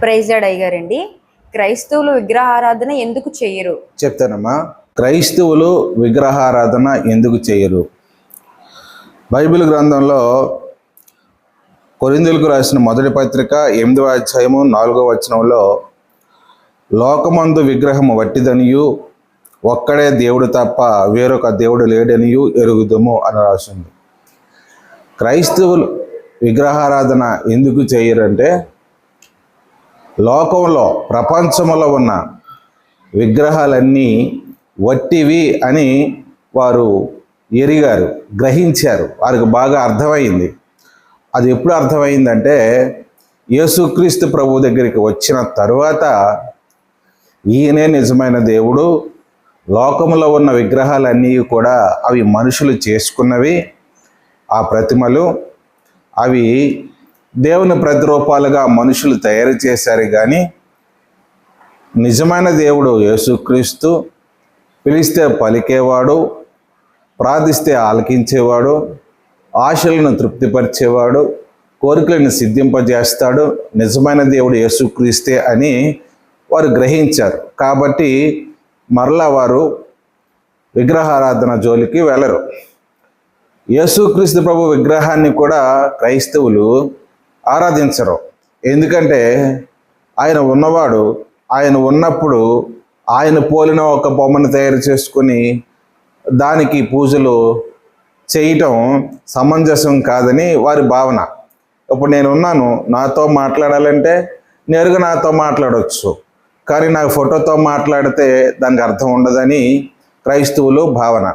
Praise అయ్యారండి. క్రైస్తవులు విగ్రహారాధన ఎందుకు చేయరు? చెప్తానమ్మా. క్రైస్తవులు విగ్రహారాధన ఎందుకు చేయరు? బైబిల్ గ్రంథంలో కొరిందులకు రాసిన మొదటి పత్రిక ఎనిమిదవ అధ్యాయము నాలుగవ వచనంలో లోకమందు విగ్రహము వట్టిదనియు ఒక్కడే దేవుడు తప్ప వేరొక దేవుడు లేడనియు ఎరుగుదము అని రాసింది. క్రైస్తవులు విగ్రహారాధన ఎందుకు చేయరంటే లోకంలో ప్రపంచంలో ఉన్న విగ్రహాలన్నీ వట్టివి అని వారు ఎరిగారు గ్రహించారు. వారికి బాగా అర్థమైంది. అది ఎప్పుడు అర్థమైందంటే యేసుక్రీస్తు ప్రభు దగ్గరికి వచ్చిన తరువాత ఈయనే నిజమైన దేవుడు. లోకంలో ఉన్న విగ్రహాలన్నీ కూడా అవి మనుషులు చేసుకున్నవి. ఆ ప్రతిమలు అవి దేవుని ప్రతిరూపాలుగా మనుషులు తయారు చేశారు కానీ నిజమైన దేవుడు యేసుక్రీస్తు పిలిస్తే పలికేవాడు ప్రార్థిస్తే ఆలకించేవాడు ఆశలను తృప్తిపరిచేవాడు కోరికలను సిద్ధింపజేస్తాడు. నిజమైన దేవుడు యేసుక్రీస్తే అని వారు గ్రహించారు. కాబట్టి మరలా వారు విగ్రహారాధన జోలికి వెళ్ళరు యేసుక్రీస్తు ప్రభు విగ్రహాన్ని కూడా క్రైస్తవులు ఆరాధించరు. ఎందుకంటే ఆయన ఉన్నవాడు ఆయన ఉన్నప్పుడు ఆయన పోలిన ఒక బొమ్మను తయారు చేసుకొని దానికి పూజలు చేయటం సమంజసం కాదని వారి భావన. ఇప్పుడు నేను ఉన్నాను నాతో మాట్లాడాలంటే నేరుగా నాతో మాట్లాడవచ్చు కానీ నాకు ఫోటోతో మాట్లాడితే దానికి అర్థం ఉండదని క్రైస్తవులు భావన.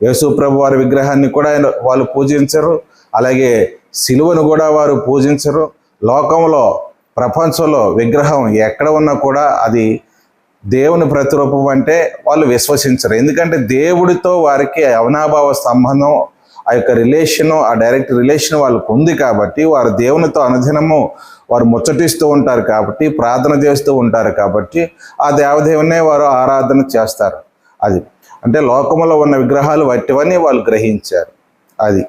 యేసు ప్రభు వారి విగ్రహాన్ని కూడా ఆయన వాళ్ళు పూజించరు అలాగే సిలువను కూడా వారు పూజించరు. లోకంలో ప్రపంచంలో విగ్రహం ఎక్కడ ఉన్నా కూడా అది దేవుని ప్రతిరూపం అంటే వాళ్ళు విశ్వసించరు. ఎందుకంటే దేవుడితో వారికి అవనాభావ సంబంధం ఆ యొక్క రిలేషను ఆ డైరెక్ట్ రిలేషన్ వాళ్ళకు ఉంది కాబట్టి వారు దేవునితో అనుదినము వారు ముచ్చటిస్తూ ఉంటారు కాబట్టి ప్రార్థన చేస్తూ ఉంటారు కాబట్టి ఆ దేవదేవునే వారు ఆరాధన చేస్తారు. అది అంటే లోకంలో ఉన్న విగ్రహాలు వట్టివని వాళ్ళు గ్రహించారు. అది